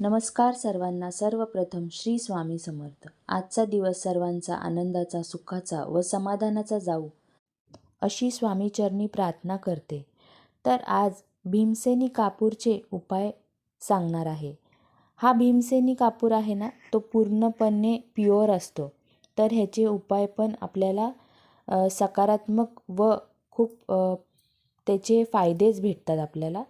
नमस्कार सर्वांना. सर्वप्रथम श्री स्वामी समर्थ. आजचा दिवस सर्वांचा आनंदाचा सुखाचा व समाधानाचा जाऊ अशी स्वामीचरणी प्रार्थना करते. तर आज भीमसेनी कापूरचे उपाय सांगणार आहे. हा भीमसेनी कापूर आहे ना तो पूर्णपणे प्युअर असतो. तर ह्याचे उपाय पण आपल्याला सकारात्मक व खूप त्याचे फायदेच भेटतात आपल्याला.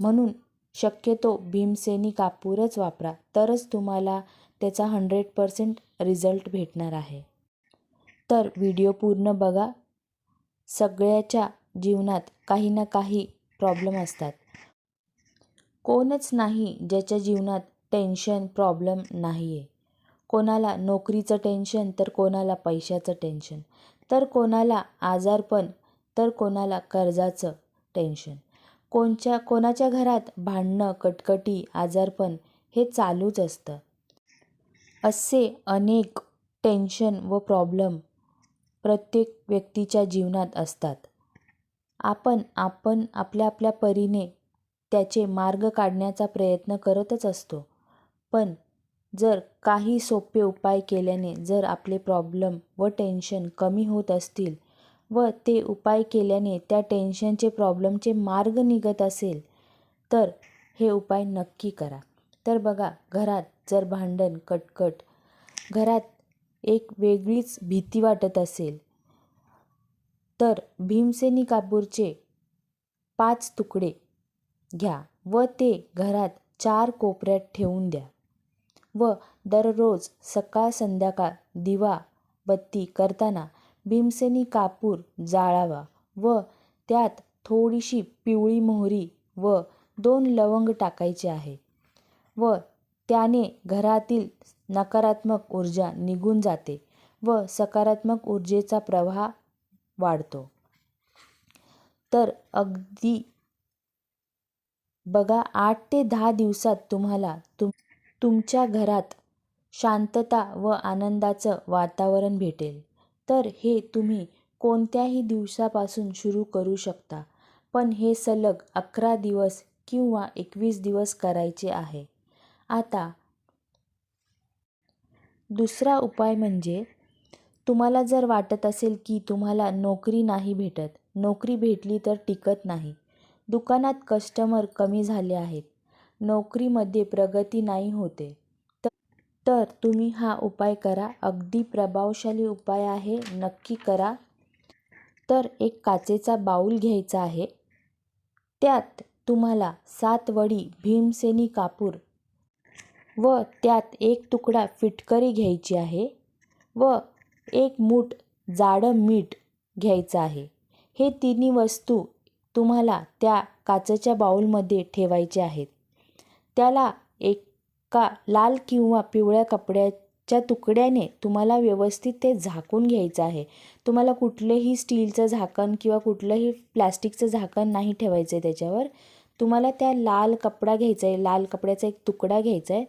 म्हणून शक्यतो भीमसेनी कापूरच वापरा तरच तुम्हाला त्याचा हंड्रेड पर्सेंट रिझल्ट भेटणार आहे. तर व्हिडिओ पूर्ण बघा. सगळ्याच्या जीवनात काही ना काही प्रॉब्लेम असतात. कोणच नाही ज्याच्या जीवनात टेन्शन प्रॉब्लेम नाही आहे कोणाला नोकरीचं टेन्शन तर कोणाला पैशाचं टेन्शन तर कोणाला आजारपण तर कोणाला कर्जाचं टेन्शन कोणच्या कोणाच्या घरात भांडणं कटकटी आजारपण हे चालूच असतं. असे अनेक टेन्शन व प्रॉब्लेम प्रत्येक व्यक्तीच्या जीवनात असतात. आपण आपण आपल्या आपल्या परीने त्याचे मार्ग काढण्याचा प्रयत्न करतच असतो. पण जर काही सोपे उपाय केल्याने जर आपले प्रॉब्लेम व टेन्शन कमी होत असतील व ते उपाय केल्याने त्या टेन्शनचे प्रॉब्लेमचे मार्ग निघत असेल तर हे उपाय नक्की करा. तर बघा घरात जर भांडण कटकट घरात एक वेगळीच भीती वाटत असेल तर भीमसेनी कापूरचे पाच तुकडे घ्या व ते घरात चार कोपऱ्यात ठेवून द्या व दररोज सकाळ संध्याकाळ दिवा बत्ती करताना भीमसेनी कापूर जाळावा व त्यात थोडीशी पिवळी मोहरी व दोन लवंग टाकायचे आहे व त्याने घरातील नकारात्मक ऊर्जा निघून जाते व सकारात्मक ऊर्जेचा प्रवाह वाढतो. तर अगदी बघा आठ ते दहा दिवसात तुम्हाला तुम तुमच्या घरात शांतता व आनंदाचं वातावरण भेटेल. तर हे तुम्ही कोणत्याही दिवसापासून सुरू करू शकता. पण हे सलग अकरा दिवस किंवा एकवीस दिवस करायचे आहे. आता दुसरा उपाय म्हणजे तुम्हाला जर वाटत असेल की तुम्हाला नोकरी नाही भेटत नोकरी भेटली तर टिकत नाही. दुकानात कस्टमर कमी झाले आहेत. नोकरीमध्ये प्रगती नाही होते. तर तुम्ही हा उपाय करा. अगदी प्रभावशाली उपाय आहे. नक्की करा. तर एक काचेचा बाऊल घ्यायचा आहे. त्यात तुम्हाला सात वडी भीमसेनी कापूर व त्यात एक तुकडा फिटकरी घ्यायची आहे व एक मूठ जाडं मीठ घ्यायचं आहे. हे तिन्ही वस्तू तुम्हाला त्या काचेच्या बाऊलमध्ये ठेवायचे आहेत. त्याला एक का लाल किंवा पिवळ्या कपड्याच्या तुकड्याने तुम्हाला व्यवस्थित ते झाकून घ्यायचं आहे? तुम्हाला कुठलेही स्टीलचं झाकण किंवा कुठलंही प्लॅस्टिकचं झाकण नाही ठेवायचं आहे त्याच्यावर. तुम्हाला त्या लाल कपडा घ्यायचा आहे लाल कपड्याचा एक तुकडा घ्यायचा आहे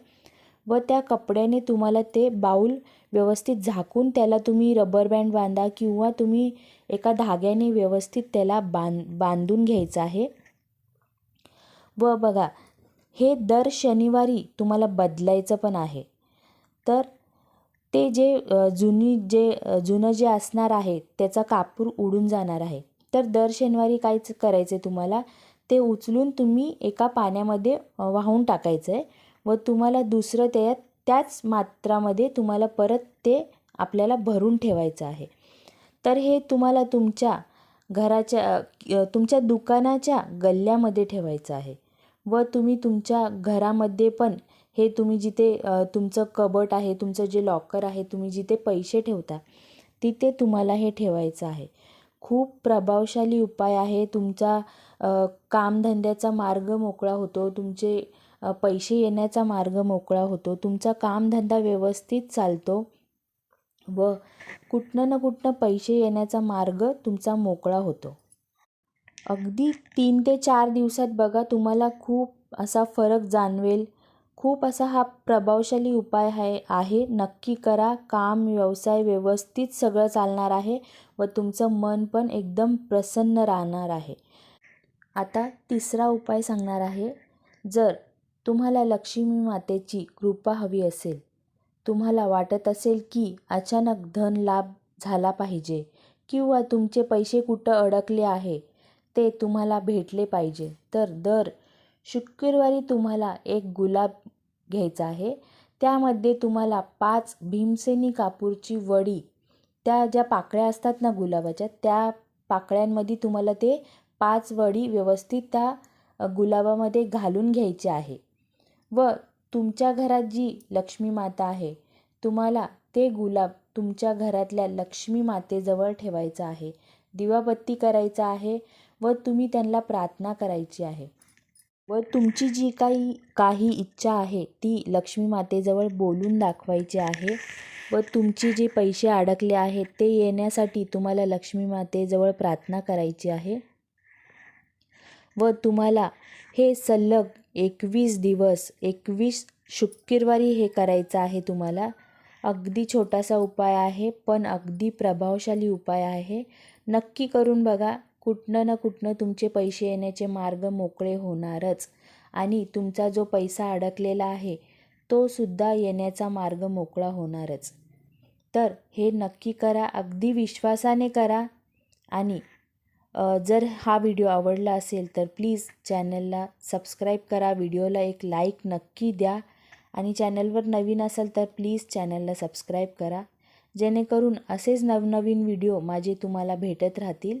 व त्या कपड्याने तुम्हाला ते बाऊल व्यवस्थित झाकून त्याला तुम्ही रबर बँड बांधा किंवा तुम्ही एका धाग्याने व्यवस्थित त्याला बांध बांधून घ्यायचं आहे. व बघा हे दर शनिवारी तुम्हाला बदलायचं पण आहे. तर ते जे जुनी जे जुनं जे असणार आहे त्याचा कापूर उडून जाणार आहे. तर दर शनिवारी कायच करायचं आहे तुम्हाला? ते उचलून तुम्ही एका पाण्यामध्ये वाहून टाकायचं आहे व तुम्हाला दुसरं त्यात त्याच मात्रामध्ये तुम्हाला परत ते आपल्याला भरून ठेवायचं आहे. तर हे तुम्हाला तुमच्या घराच्या तुमच्या दुकानाच्या गल्ल्यामध्ये ठेवायचं आहे. व तुम्ही तुमच्या घरामध्ये पण हे तुम्ही जिथे तुमचं कबट आहे तुमचं जे लॉकर आहे तुम्ही जिथे पैसे ठेवता तिथे तुम्हाला हे ठेवायचं आहे. खूप प्रभावशाली उपाय आहे. तुमचा कामधंद्याचा मार्ग मोकळा होतो. तुमचे पैसे येण्याचा मार्ग मोकळा होतो. तुमचा कामधंदा व्यवस्थित चालतो व कुठनं ना कुठनं पैसे येण्याचा मार्ग तुमचा मोकळा होतो. अगदी तीन ते चार दिवसात बघा तुम्हाला खूप असा फरक जाणवेल. खूप असा हा प्रभावशाली उपाय आहे आहे. नक्की करा. काम व्यवसाय व्यवस्थित सगळं चालणार आहे व तुमचं मन पण एकदम प्रसन्न राहणार आहे. आता तिसरा उपाय सांगणार आहे. जर तुम्हाला लक्ष्मी मातेची कृपा हवी असेल तुम्हाला वाटत असेल की अचानक धन लाभ झाला पाहिजे किंवा तुमचे पैसे कुठं अडकले आहे ते तुम्हाला भेटले पाहिजे. तर दर शुक्रवारी तुम्हाला एक गुलाब घ्यायचा आहे. त्यामध्ये तुम्हाला पाच भीमसेनी कापूरची वडी त्या ज्या पाकळ्या असतात ना गुलाबाच्या त्या पाकळ्यांमध्ये तुम्हाला ते पाच वडी व्यवस्थित त्या गुलाबामध्ये घालून घ्यायचे आहे. व तुमच्या घरात जी लक्ष्मी माता आहे तुम्हाला ते गुलाब तुमच्या घरातल्या लक्ष्मी मातेजवळ ठेवायचं आहे. दिवाबत्ती करायचा आहे. व तुम्ही त्यांना प्रार्थना करायची आहे. व तुमची जी काही काही इच्छा आहे ती लक्ष्मी मातेजवळ बोलून दाखवायची आहे. व तुमची जे पैसे अडकले आहेत ते येण्यासाठी तुम्हाला लक्ष्मी मातेजवळ प्रार्थना करायची आहे. व तुम्हाला हे सलग एकवीस दिवस एकवीस शुक्रवारी हे करायचं आहे तुम्हाला. अगदी छोटासा उपाय आहे पण अगदी प्रभावशाली उपाय आहे. नक्की करून बघा. कुठनं ना कुठनं तुमचे पैसे येण्याचे मार्ग मोकळे होणारच. आणि तुमचा जो पैसा अडकलेला आहे तो सुद्धा येण्याचा मार्ग मोकळा होणारच. तर हे नक्की करा अगदी विश्वासाने करा. आणि जर हा व्हिडिओ आवडला असेल तर प्लीज चॅनलला सबस्क्राईब करा व्हिडिओला एक लाईक नक्की द्या. आणि चॅनलवर नवीन असाल तर प्लीज चॅनलला सबस्क्राईब करा. जेणेकरून असेच नवनवीन व्हिडिओ माझे तुम्हाला भेटत राहतील.